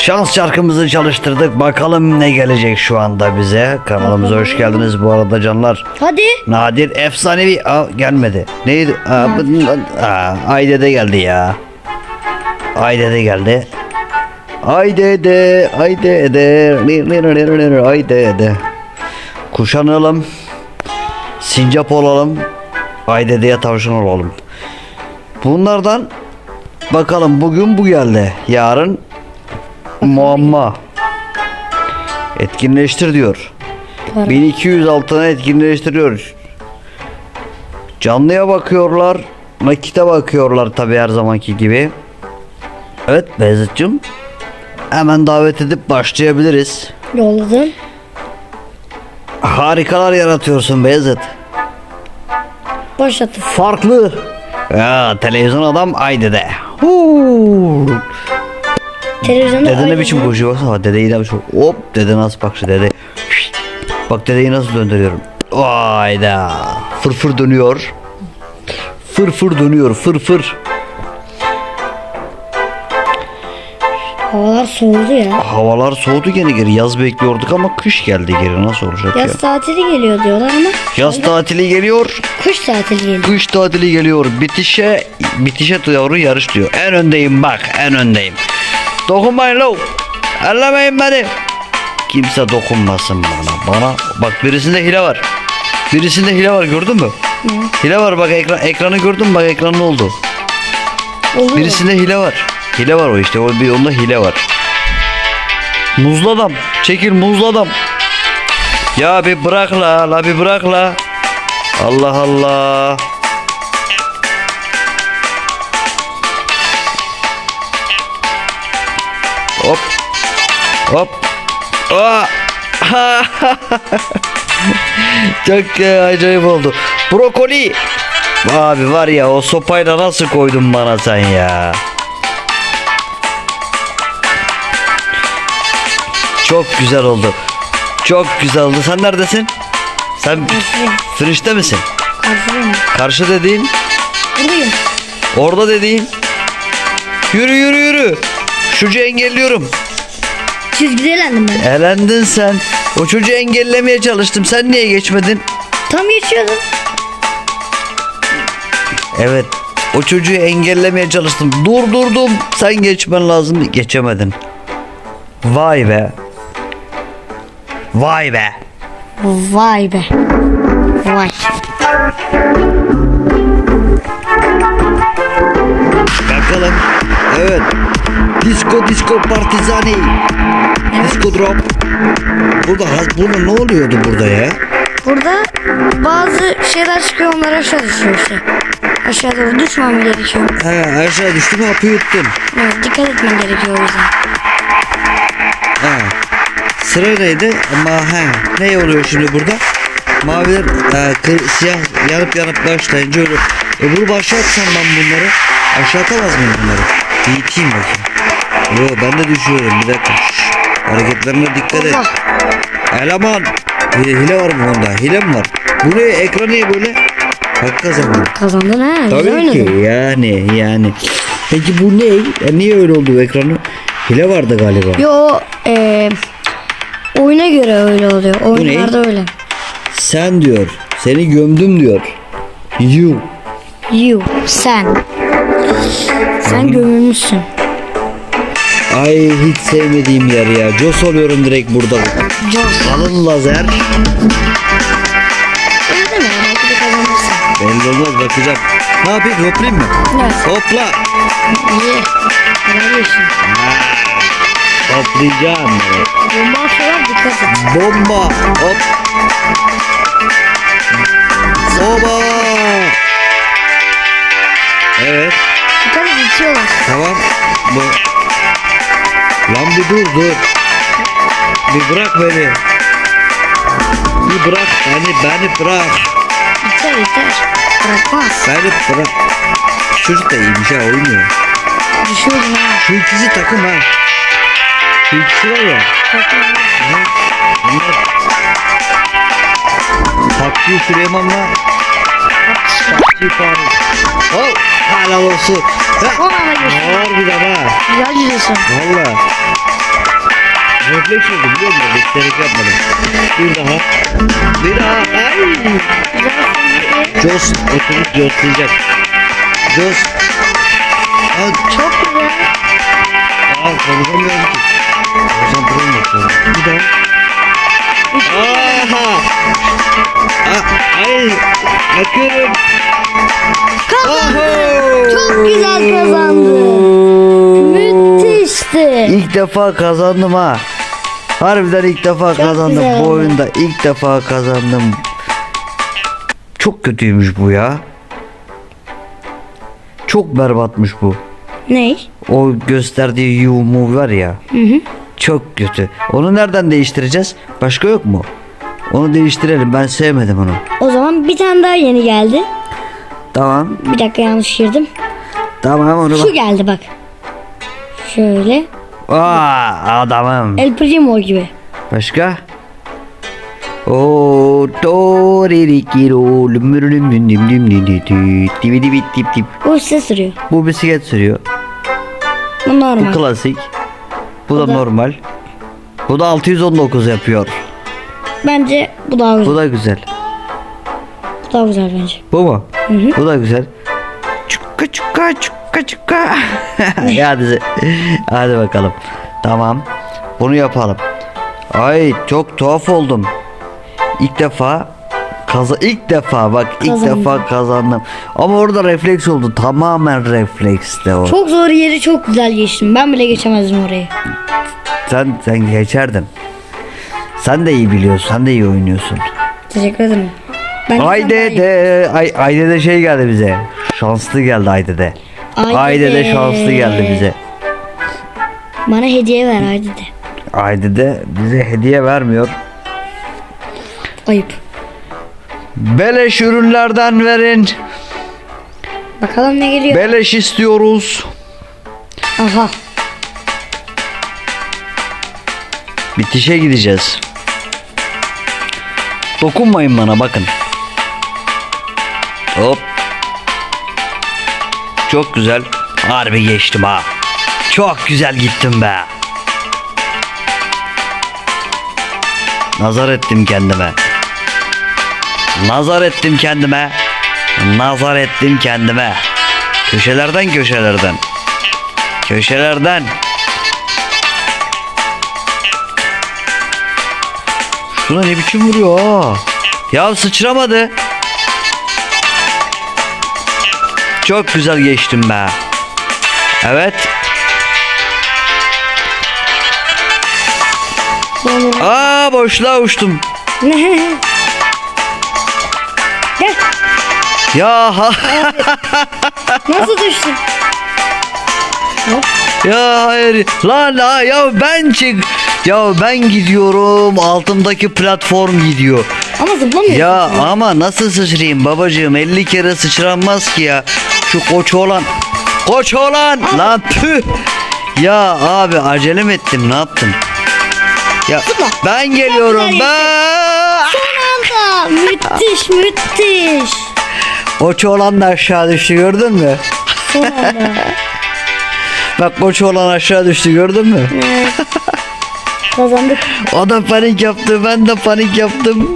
Şans şarkımızı çalıştırdık. Bakalım ne gelecek şu anda bize. Kanalımıza hoş geldiniz bu arada canlar. Hadi. Nadir efsanevi Aa, gelmedi. Neydi? Aa, bu- Aa, Ayde'de geldi ya. Ayde'de geldi. Ayde'de, Ayde'de, Ayde'de. Kuşanalım. Sincap olalım. Ayde'de tavşan olalım. Bunlardan bakalım bugün bu geldi. Yarın muamma. Etkinleştir diyor. Para. 1200 altına etkinleştiriyor. Canlıya bakıyorlar. Nakite bakıyorlar tabi her zamanki gibi. Evet Beyzat'cığım. Hemen davet edip başlayabiliriz. Yolladım. Harikalar yaratıyorsun Beyzat. Başlattım. Farklı. Ya televizyon adam Ayde'de. Huu. Televizyonda Dede ne biçim koşuyor baksana dedeyi ne biçim hop dede nasıl bak şu dede. Bak dedeyi nasıl döndürüyorum. Vayda. Fırfır dönüyor. Fırfır dönüyor fırfır Havalar soğudu ya. havalar soğudu gene geri. Yaz bekliyorduk ama kış geldi geri. Nasıl olacak ya? Yaz tatili geliyor diyorlar ama yaz tatili geliyor. Kış tatili geliyor. kış tatili geliyor. Bitişe bitişe yavru yarış diyor. En öndeyim bak en öndeyim dokunmayın lo. Ellemeyin beni. Kimse dokunmasın bana bana. Bak birisinde hile var. Birisinde hile var gördün mü? Hile var bak ekran ekranı gördün mü? Bak ekran ne oldu? Olur. birisinde hile var. Hile var o işte o bir onda hile var. Muzlu adam çekil muzlu adam. Ya bir bırak la la bir bırak la. Allah Allah Hop. Hop. Aa! Çok e, acayip oldu. Brokoli. Abi var ya o sopayla nasıl koydun bana sen ya? Çok güzel oldu. Çok güzel oldu. Sen neredesin? Sen finişte misin? Karşıyım. Karşı dediğin, Buradayım. orada dediğin. Yürü yürü yürü. Şucu engelliyorum. Çizgide elendim ben. Elendin sen. O çocuğu engellemeye çalıştım. Sen niye geçmedin? Tam geçiyordum. Evet. O çocuğu engellemeye çalıştım. Durdurdum. Sen geçmen lazım. Geçemedin. Vay be. Vay be. Vay be. Vay. Bakalım. Evet. Disco disco partizani. Disco drop. Burada burada ne oluyordu burada ya? Burada bazı şeyler çıkıyor onlara aşağı düşüyor işte. Aşağı doğru düşmem gerekiyor. He aşağı düştüm hapı yuttum. Evet, dikkat etmen gerekiyor o yüzden. Ha. Sıra neydi? Ama he. Ne oluyor şimdi burada? Maviler e, kır, siyah yanıp yanıp başlayınca öyle. Öbürü aşağı atsam ben bunları. Aşağı atamaz mıyım bunları? Bir iteyim bakayım. Yo ben de düşüyorum bir dakika. Hareketlerine dikkat et. Eleman. Hile, hile var mı bunda? Hile mi var? Bu ne? Ekran niye böyle? Hak kazandım. Kazandın ha. Güzel Tabii ki oynadın. yani yani. Peki bu ne? Ya niye öyle oldu bu ekranı? Hile vardı galiba. Yo eee oyuna göre öyle oluyor. Oyunlarda öyle. Sen diyor. Seni gömdüm diyor. You. You. Sen. Sen gömülmüşsün. Ay hiç sevmediğim yer ya. Jos oluyorum direkt burada. Jos. Kalın lazer. Öyle. Belki de kazanırsın. Belli olmaz bakacağım. Ne yapayım hoplayayım mı? Evet. Hopla. İyi. Helal olsun. Hoplayacağım. Bomba atıyorlar dikkat et. Bomba. Hop. Soba. Evet. Dikkat et. Tamam. Bu. Lan bir dur dur. Bir bırak beni. Bir bırak beni beni bırak. İter iter. Bırakmaz. Beni bırak. Çocuk da iyiymiş ha oynuyor. Düşüyordun ha. Şu ikisi takım ha. Şu ikisi var ya. Bunlar, bunlar Hakkı Süleyman'la PUBG puanı. Oh, helal olsun. Ha. Harbiden ha. Güzel gidiyorsun. Valla. Refleks oldu biliyor musun? Beklerek yapmadım. Bir daha. Bir daha. Ay. Jos oturup joslayacak. Jos. Aa, Çok güzel. aa konuşamıyorum ki. Yok şu an. Bir daha. Aha. Aa, ay. Bakıyorum. Kazandı. Çok güzel kazandı. İlk defa kazandım ha. Harbiden ilk defa kazandım güzel bu oldu. oyunda. ilk defa kazandım. Çok kötüymüş bu ya. Çok berbatmış bu. Ne? O gösterdiği you move var ya. Çok kötü. Onu nereden değiştireceğiz? Başka yok mu? Onu değiştirelim. Ben sevmedim onu. O zaman bir tane daha yeni geldi. Tamam. Bir dakika yanlış girdim. Tamam onu Şu bak. geldi bak. Şöyle. Aa, adamım. El Primo gibi. Başka? Oo, do re re ki ro lüm lüm lüm lüm lüm lüm lüm tip tip tip. Bu bisiklet sürüyor. Bu bisiklet sürüyor. Bu normal. Bu klasik. Bu, bu da, da normal. Bu da 619 yapıyor. Bence bu daha güzel. Bu da güzel. Bu daha güzel bence. Bu mu? Hı hı. Bu da güzel. Çıkka çıkka çıkka çukka çukka. hadi, hadi bakalım. Tamam. Bunu yapalım. Ay çok tuhaf oldum. İlk defa kaza ilk defa bak ilk Kazandım. defa kazandım. Ama orada refleks oldu. Tamamen reflekste o. Çok zor yeri çok güzel geçtim. Ben bile geçemezdim orayı. Sen sen geçerdin. Sen de iyi biliyorsun. Sen de iyi oynuyorsun. Teşekkür ederim. Ben Ayde de ay Ayde de şey geldi bize. Şanslı geldi Ayde de. Ayde Ayde de şanslı geldi bize. Bana hediye ver haydi de. Ayde de bize hediye vermiyor. Ayıp. Beleş ürünlerden verin. Bakalım ne geliyor. Beleş istiyoruz. Aha. Bitişe gideceğiz. Dokunmayın bana bakın. Çok güzel. Harbi geçtim ha. Çok güzel gittim be. Nazar ettim kendime. Nazar ettim kendime. Nazar ettim kendime. Köşelerden köşelerden. Köşelerden. Şuna ne biçim vuruyor ha? Ya sıçramadı. Çok güzel geçtim be. Evet. Aa boşluğa uçtum. Ya ha, Nasıl düştün? Ya hayır. Lan la ya ben çık. Ya ben gidiyorum. Altımdaki platform gidiyor. Ama zıplamıyor. Ya ama nasıl sıçrayayım babacığım 50 kere sıçranmaz ki ya Şu koç olan Koç olan lan püh Ya abi acelem ettim ne yaptım Ya ben geliyorum ben Son anda. Müthiş müthiş. Koç olan da aşağı düştü gördün mü Son anda. Bak koç olan aşağı düştü gördün mü Evet. Kazandık. O da panik yaptı ben de panik yaptım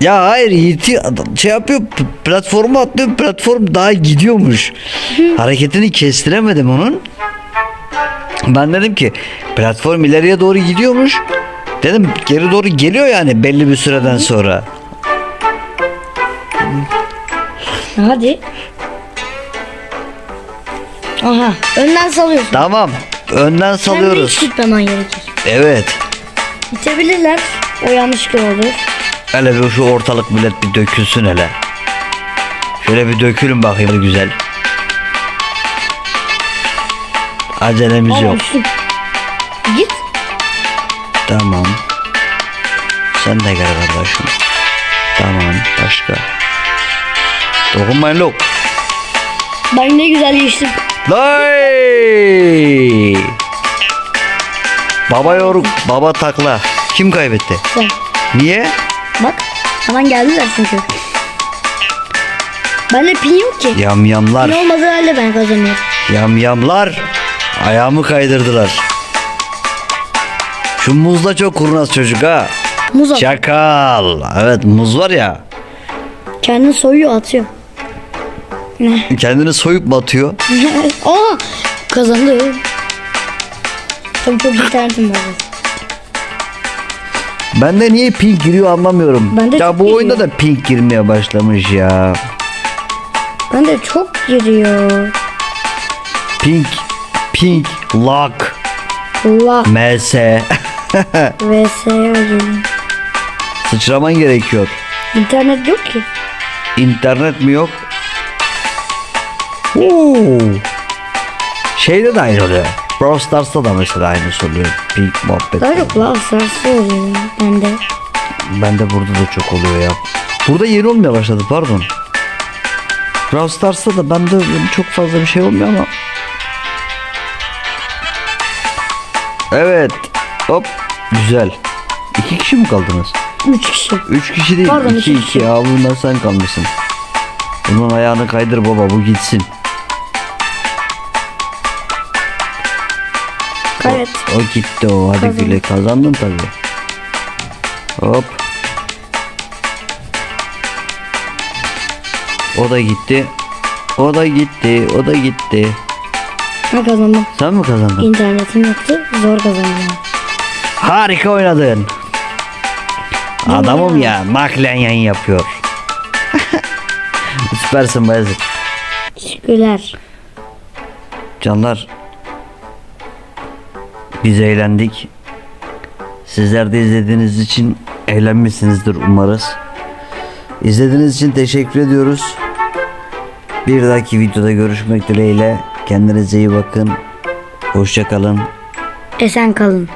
Ya hayır yeti şey yapıyor platforma atlıyor platform daha gidiyormuş. Hareketini kestiremedim onun. Ben dedim ki platform ileriye doğru gidiyormuş. Dedim geri doğru geliyor yani belli bir süreden sonra. Hadi. Aha. Önden salıyorsun. Tamam. Önden Sen de hiç salıyoruz. gerekir. Evet. Bitebilirler. O yanlışlıkla olur. Hele bir şu ortalık millet bir dökülsün hele. Şöyle bir dökülün bakayım güzel. Acelemiz Ama yok. düştüm. Git. Tamam. Sen de gel kardeşim. Tamam başka. Dokunmayın lo. Ben ne güzel geçtim. Lay! Baba yoruk, baba takla. Kim kaybetti? Sen. Niye? Bak. Hemen geldiler çünkü. Bende pin yok ki. Yamyamlar. Pin olmadığı halde ben kazanıyorum. Yamyamlar. Ayağımı kaydırdılar. Şu muz da çok kurnaz çocuk ha. Muz. Çakal. Evet muz var ya. Kendini soyuyor atıyor. Ne? Kendini soyup mu atıyor? Aa kazandı. Tabii çok internetim var. Bende niye pink giriyor anlamıyorum. Bende ya bu giriyor. oyunda da pink girmeye başlamış ya. Ben de çok giriyor. Pink, pink, lock, Allah ms. vs geliyor. Sıçraman gerekiyor. İnternet yok ki. İnternet mi yok? Oo. Şeyde de aynı oluyor. Brawl Stars'ta da mesela aynısı oluyor. Pink muhabbet. Daha çok Love Stars'ta oluyor bende. Bende burada da çok oluyor ya. Burada yeni olmaya başladı pardon. Brawl Stars'ta da bende çok fazla bir şey olmuyor ama. Evet. Hop. Güzel. İki kişi mi kaldınız? Üç kişi. Üç kişi değil. Pardon, iki iki iki. Ya bundan sen kalmışsın. Bunun ayağını kaydır baba bu gitsin. O gitti o. Hadi Kazandım. güle kazandın tabii. Hop. O da gitti. O da gitti. O da gitti. Ben kazandım. Sen mi kazandın? İnternetim yoktu. Zor kazandım. Harika oynadın. Adamım ya. Naklen yayın yapıyor. Süpersin Bayezid. Teşekkürler. Canlar biz eğlendik. Sizler de izlediğiniz için eğlenmişsinizdir umarız. İzlediğiniz için teşekkür ediyoruz. Bir dahaki videoda görüşmek dileğiyle. Kendinize iyi bakın. Hoşça kalın. Esen kalın.